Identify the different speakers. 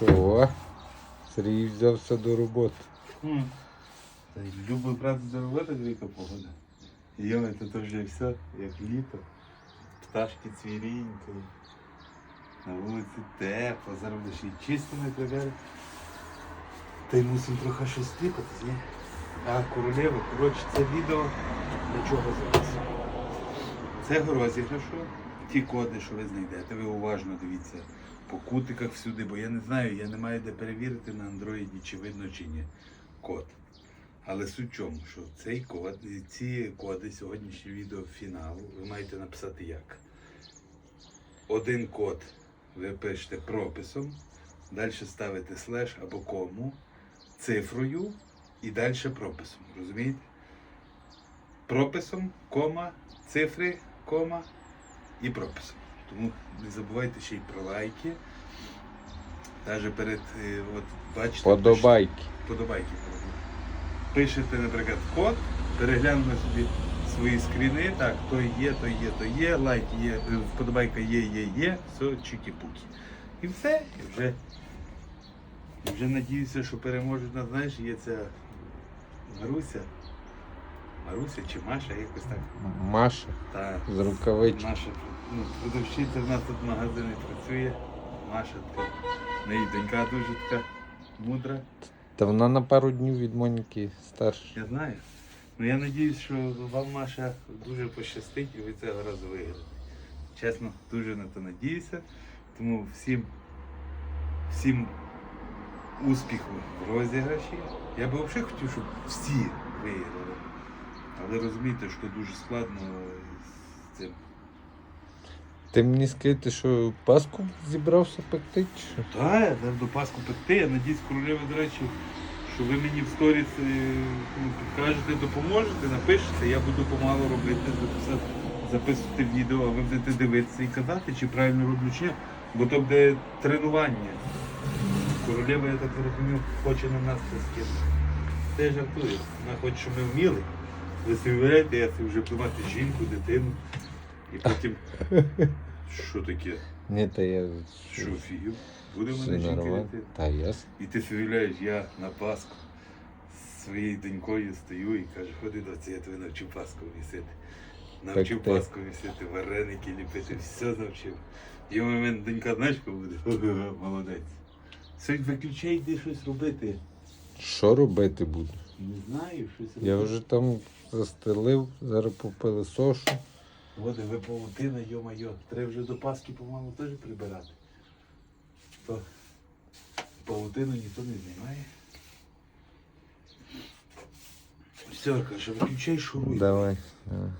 Speaker 1: що, о, Сергій взявся до роботи.
Speaker 2: Та й любий брат заробити двійка погода. Йоме, тут вже все, як літо. Пташки цвірінькі. На вулиці тепло, зараз ще й чисто не прибере. Та й мусимо трохи щось стріпатись, ні? А, королева, коротше, це відео для чого зараз? Це розіграшу. Ті коди, що ви знайдете, ви уважно дивіться по кутиках всюди, бо я не знаю, я не маю де перевірити на андроїді, чи видно чи ні код. Але суть в чому, що цей код, ці коди, сьогоднішнє відео фінал, ви маєте написати як. Один код ви пишете прописом, далі ставите слеш або кому, цифрою і далі прописом. Розумієте? Прописом, кома, цифри, кома і прописом. Тому не забувайте ще й про лайки. Навіть перед, е, от бачите,
Speaker 1: Подобайки.
Speaker 2: Подобайки. Пишете, наприклад, код, переглянули собі свої скріни, так, то є, то є, то є, лайк є, е, вподобайка є, є, є, все, чики-пуки. І все, і вже, і вже надіюся, що переможуть нас, знаєш, є ця Маруся. Маруся чи Маша, якось так.
Speaker 1: Маша
Speaker 2: Та,
Speaker 1: з рукавички.
Speaker 2: Наша ну, продавщиця в нас тут в магазині працює. Маша така, в неї донька дуже така мудра.
Speaker 1: Та вона на пару днів від Моніки старша.
Speaker 2: Я знаю. Ну я надіюсь, що вам Маша дуже пощастить і ви цього разу виграєте. Чесно, дуже на то надіюся. Тому всім, всім успіху в розіграші. Я би взагалі хотів, щоб всі виграли. Але розумієте, що дуже складно з цим.
Speaker 1: Ти мені скажи, що Паску зібрався пекти? чи що?
Speaker 2: Так, я зараз до Пасху пекти. Я надіюсь, королева, до речі, що ви мені в сторіс е, ну, підкажете, допоможете, напишете, я буду помалу робити, записати, записувати відео, а ви будете дивитися і казати, чи правильно роблю, чи ні. Бо то буде тренування. Королева, я так розумію, хоче на нас це скинути. Це я жартую. Вона хоче, щоб ми вміли. Ви собі уявляєте, я це вже приймати жінку, дитину. І потім. Що таке?
Speaker 1: Ні, та я
Speaker 2: Що фію? Буде в мене жінка дитина.
Speaker 1: Та ясно.
Speaker 2: І ти собі уявляєш, я на Пасху з своєю донькою стою і кажу, ходи до я тебе навчу Пасху вісити. Навчив
Speaker 1: Так ти.
Speaker 2: Пасху вісити, вареники ліпити, все навчив. І у мене донька, знаєш, кого буде? Молодець. Сьогодні виключай, йди щось робити.
Speaker 1: Що робити буду?
Speaker 2: Не знаю, щось робити.
Speaker 1: Я вже там застелив, зараз попили сошу.
Speaker 2: От ви павутина, йо-майо. Треба вже до Пасхи, по-моєму, теж прибирати. То павутину ніхто не знімає. Все, каже, виключай шуруй.
Speaker 1: Давай. давай.